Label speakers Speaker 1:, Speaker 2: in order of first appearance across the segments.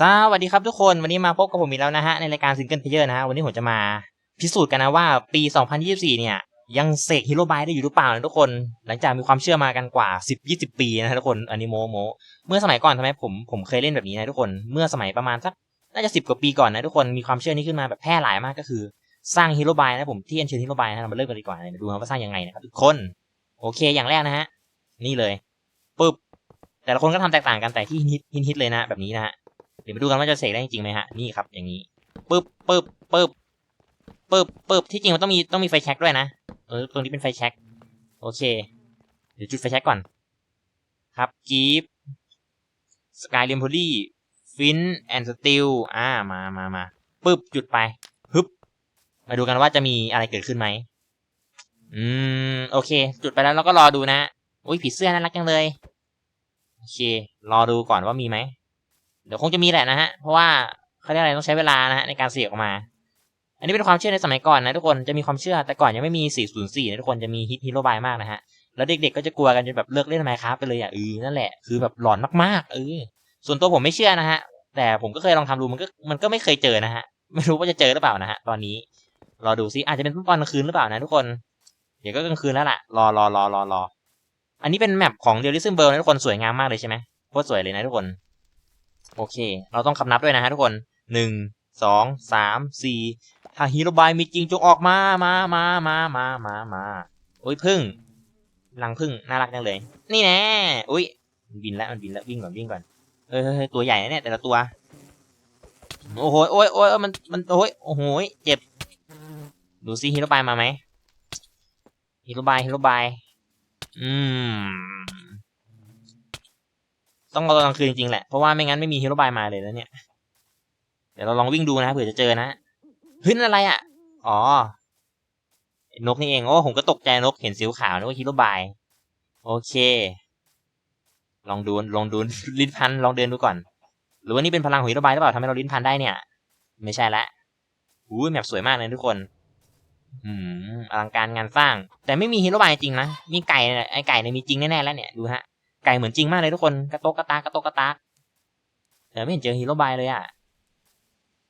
Speaker 1: สวัสดีครับทุกคนวันนี้มาพบกับผมอีกแล้วนะฮะ ในรายการซิงเกิลเพลเยอร์นะฮะ วันนี้ผมจะมาพิสูจน์กันนะว่าปี 2024 เนี่ย ยังเสกฮีโร่บายได้อยู่หรือเปล่านะทุกคน หลังจากมีความเชื่อมากันกว่า 10-20 ปีนะทุกคนอันนี้โมโม เมื่อสมัยก่อนทำไมผมผมเคยเล่นแบบนี้นะทุกคนเมื่อสมัยประมาณสักน่าจะ 10 กว่าปีก่อนนะทุกคนมีความเชื่อนี้ขึ้นมาแบบแพร่หลายมากก็คือ สร้างฮีโร่บายนะผมที่อัญเชิญฮีโร่บายนะเรามาเริ่มกันดีกว่านะดูนะว่าสร้างยังไงนะครับทุกคนโอเคอย่างแรกนะฮะนี่เลยปึ๊บแต่ละคนก็ทำแตกต่างกันแต่ที่ฮิตฮิตเลยนะแบบนี้นะฮะ เดี๋ยวมาดูกันว่าจะเสกได้จริงไหมฮะ นี่ครับ อย่างนี้ปึ๊บปึ๊บปึ๊บปึ๊บปึ๊บที่จริงมันต้องมีต้องมีไฟแช็กด้วยนะ เออ ตรงนี้เป็นไฟแช็กโอเค เดี๋ยวจุดไฟแช็กก่อน ครับกีฟสกายเลมโพลี่ฟินแอนด์สติลอ่า มามามาปึ๊บ จุดไปฮึบ มาดูกันว่าจะมีอะไรเกิดขึ้นไหม อืม โอเค จุดไปแล้วเราก็รอดูนะ อุ้ยผีเสื้อน่ารักจังเลย โอเค รอดูก่อนว่ามีไหม เดี๋ยวคงจะมีแหละนะฮะ เพราะว่าเขาเรียกอะไรต้องใช้เวลานะฮะในการเสียออกมา อันนี้เป็นความเชื่อในสมัยก่อนนะทุกคนจะมีความเชื่อแต่ก่อนยังไม่มี 404นะทุกคนจะมีฮิตฮีโร่บายมากนะฮะแล้วเด็กๆก็จะกลัวกันจนแบบเลิกเล่นไมค์ครับไปเลยอะเออนั่นแหละคือแบบหลอนมากๆเออส่วนตัวผมไม่เชื่อนะฮะ แต่ผมก็เคยลองทำดูมันก็มันก็ไม่เคยเจอนะฮะไม่รู้ว่าจะเจอหรือเปล่านะฮะตอนนี้รอดูซิอาจจะเป็นตอนกลางคืนหรือเปล่านะทุกคน เดี๋ยวก็กลางคืนแล้วล่ะรอรอรอรอรออันนี้เป็นแมปของเดลิซึมเบิร์นะทุกคนสวยงามมากเลยใช่ไหมโคตรสวยเลยนะทุกคน โอเค เราต้องคำนับด้วยนะฮะทุกคนหนึ่งสองสามสี่ถ้าฮีโร่บายมีจริงจงออกมามามามามามามาโอ้ยพึ่งรังพึ่งน่ารักจังเลย นี่แน่อุ้ยมันบินแล้วมันบินแล้ววิ่งก่อนวิ่งก่อนเฮ้ยเฮ้ยเฮ้ยตัวใหญ่เนี่ยแต่ละตัวโอ้โหโอ้ยโอ้ยมันมันโอ้ยโอ้โหเจ็บดูซิฮีโร่บายมาไหมฮีโร่บายฮีโร่บายอืม ต้องรอตอนกลางคืนจริงๆแหละ เพราะว่าไม่งั้นไม่มีฮีโร่บายมาเลยแล้วเนี่ย เดี๋ยวเราลองวิ่งดูนะเผื่อจะเจอนะเฮ้ยนั่นอะไรอะ อ๋อนกนี่เอง โอ้ผมก็ตกใจนกเห็นสีขาวนึกว่าฮีโร่บาย โอเค ลองดูลองดูลิ้นพันลองเดินดูก่อน หรือว่านี่เป็นพลังของฮีโร่บายหรือเปล่าทำให้เราลิ้นพันได้เนี่ย ไม่ใช่ละอู้แมปสวยมากเลยทุกคนอืมอลังการงานสร้าง แต่ไม่มีฮีโร่บายจริงนะมีไก่ไอไก่เนี่ยมีจริงแน่ๆแล้วเนี่ยดูฮะ ไก่เหมือนจริงมากเลยทุกคนกระโตกกระตากระโตกกระตากแต่ไม่เห็นเจอฮีโร่บายเลยอะ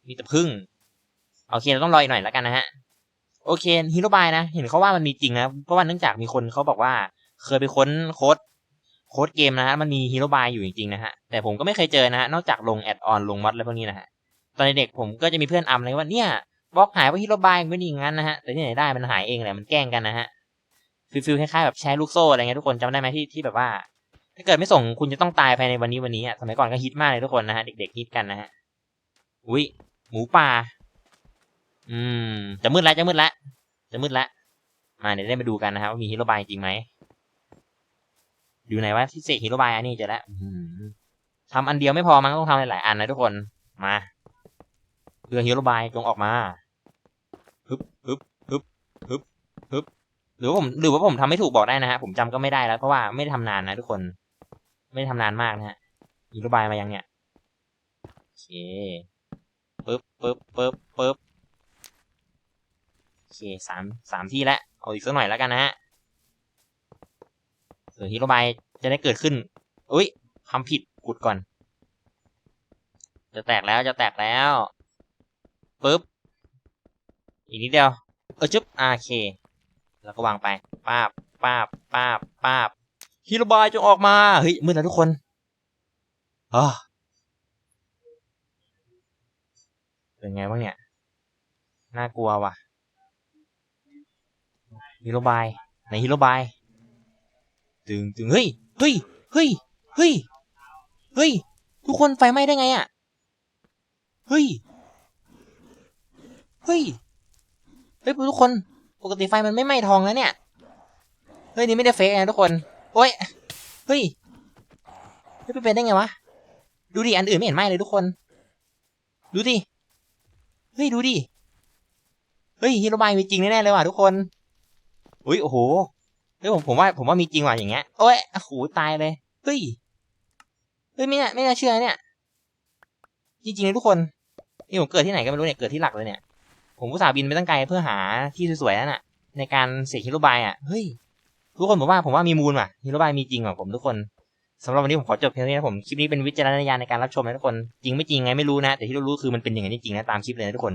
Speaker 1: มีแต่พึ่งโอเคเราต้องรออีกหน่อยแล้วกันนะฮะ โอเคฮีโร่บายนะ เห็นเขาว่ามันมีจริงนะ เพราะว่าเนื่องจากมีคนเขาบอกว่า เคยไปค้นโค้ดโค้ดเกมนะฮะ มันมีฮีโร่บายอยู่จริงๆนะฮะ แต่ผมก็ไม่เคยเจอนะฮะ นอกจากลงแอดออนลงมอดอะไรพวกนี้นะฮะ ตอนเด็กผมก็จะมีเพื่อนอัมเลยว่าเนี่ยบล็อกหายเพราฮีโร่บายไม่ดีงั้นนะฮะ แต่ที่ไหนได้มันหายเองแหละ มันแกล้งกันนะฮะฟิลฟิลคล้ายๆแบบแชร์ลูกโซ่อะไรเงี้ยทุกคนจำได้ไหมที่ที่แบบว่า ถ้าเกิดไม่ส่งคุณจะต้องตายภายในวันนี้วันนี้อะสมัยก่อนก็ฮิตมากเลยทุกคนนะฮะเด็กๆฮิตกันนะฮะอุ้ยหมูป่า อืม จะมืดแล้วจะมืดแล้วจะมืดแล้วมาเดี๋ยวได้มาดูกันนะครับว่ามีฮีโรบายจริงไหมดูไหนว่าที่เสกฮีโรบายอันนี้เจอแล้วทำอันเดียวไม่พอมั้งต้องทำหลายๆอันนะทุกคนมาเพื่อฮีโรบายจงออกมาฮึบฮึบฮึบฮึบฮึบหรือว่าผมหรือว่าผมทำไม่ถูกบอกได้นะฮะผมจำก็ไม่ได้แล้วเพราะว่าไม่ได้ทำนานนะทุกคน ไม่ได้ทำนานมากนะฮะฮีโร่บายมายังเนี่ยโอเคปึ๊บปึ๊บปึ๊บปึ๊บโอเคสามสามที่แล้วเอาอีกสักหน่อยแล้วกันนะฮะเผื่อฮีโร่บายจะได้เกิดขึ้นอุ้ยทำผิดกุดก่อน จะแตกแล้วจะแตกแล้วปึ๊บอีกนิดเดียวเออจึ๊บอ่าโอเค แล้วก็วางไปป้าบป้าบป้าบป้าบ ฮีโรบายจงออกมา เฮ้ยมืดแล้วทุกคนอ๋อเป็นไงบ้างเนี่ย น่ากลัวว่ะฮีโรบายไหนฮีโรบายตึงตึงเฮ้ยเฮ้ยเฮ้ยเฮ้ยเฮ้ยทุกคนไฟไหม้ได้ไงอะเฮ้ยเฮ้ยเฮ้ยทุกคน ปกติไฟมันไม่ไหม้ทองแล้วเนี่ยเฮ้ยนี่ไม่ได้เฟกนะทุกคน โอ้ย เฮ้ยเฮ้ยเป็นได้ไงวะ ดูดิ อันอื่นไม่เห็นไหม้เลยทุกคน ดูดิ เฮ้ย ดูดิ เฮ้ยฮีโรบายมีจริงแน่ๆเลยว่ะทุกคน อุ้ยโอ้โห เฮ้ยผมผมว่าผมว่ามีจริงว่ะอย่างเงี้ย โอ้ยโอ้โหตายเลย เฮ้ย เฮ้ยไม่น่าไม่น่าเชื่อเนี่ย จริงๆเลยทุกคน นี่ผมเกิดที่ไหนก็ไม่รู้เนี่ย เกิดที่หลักเลยเนี่ย ผมอุตส่าห์บินไปตั้งไกลเพื่อหาที่สวยๆนั่นน่ะ ในการเสกฮีโรบายอะ เฮ้ย ทุกคนผมว่าผมว่ามีมูลว่ะฮีโร่บายมีจริงอะผมทุกคนสำหรับวันนี้ผมขอจบเพียงเท่านี้นะผมคลิปนี้เป็นวิจารณญาณในการรับชมนะทุกคนจริงไม่จริงไงไม่รู้นะ แต่ที่รู้ๆคือมันเป็นอย่างนี้จริงนะตามคลิปเลยนะทุกคน